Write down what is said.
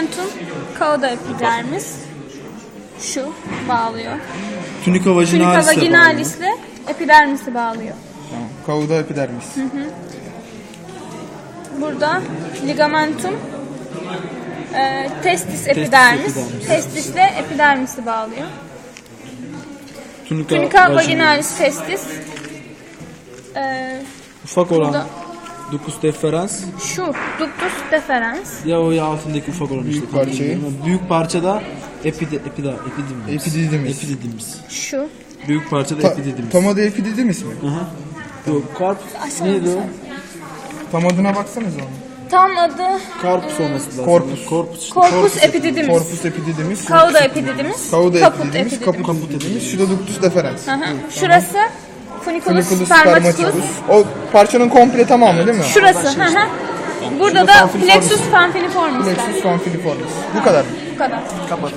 Ligamentum cauda epidermis. Şu bağlıyor. Tunica Tunica vaginalis. de vaginalis ile epidermisi bağlıyor. Tamam. Kauda epidermis. Burada ligamentum e, testis epidermis. epidermis. Testisle epidermisi bağlıyor. bağlı. Tunica, Tunica vaginalis testis. E, Ufak olan Burada. Ductus deferens. şu ductus deferens. Ya o ya altındaki ufak olan Büyük işte. parçayı. Büyük parçada epide, epida, epididymis. Epididymis. Epididymis. Şu. Büyük parçada Ta, epididymis. tam adı epididymis mi? Aha. Bu karp neydi o? Tam adına baksanız onu. Tam adı Karpus olması lazım. Corpus. Corpus işte. corpus epididymis. Corpus epididymis. Cauda epididymis. Kauda Caput epididymis. epididymis. Caput epididymis. Şu da ductus deferens. Hı hı. Şurası funiculus Funiculus spermaticus. O parçanın komple tamamı değil mi? Şurası. Hı hı. Burada da plexus fanfiliformis. Plexus fanfiliformis. Bu kadar? Bu kadar. Kapat.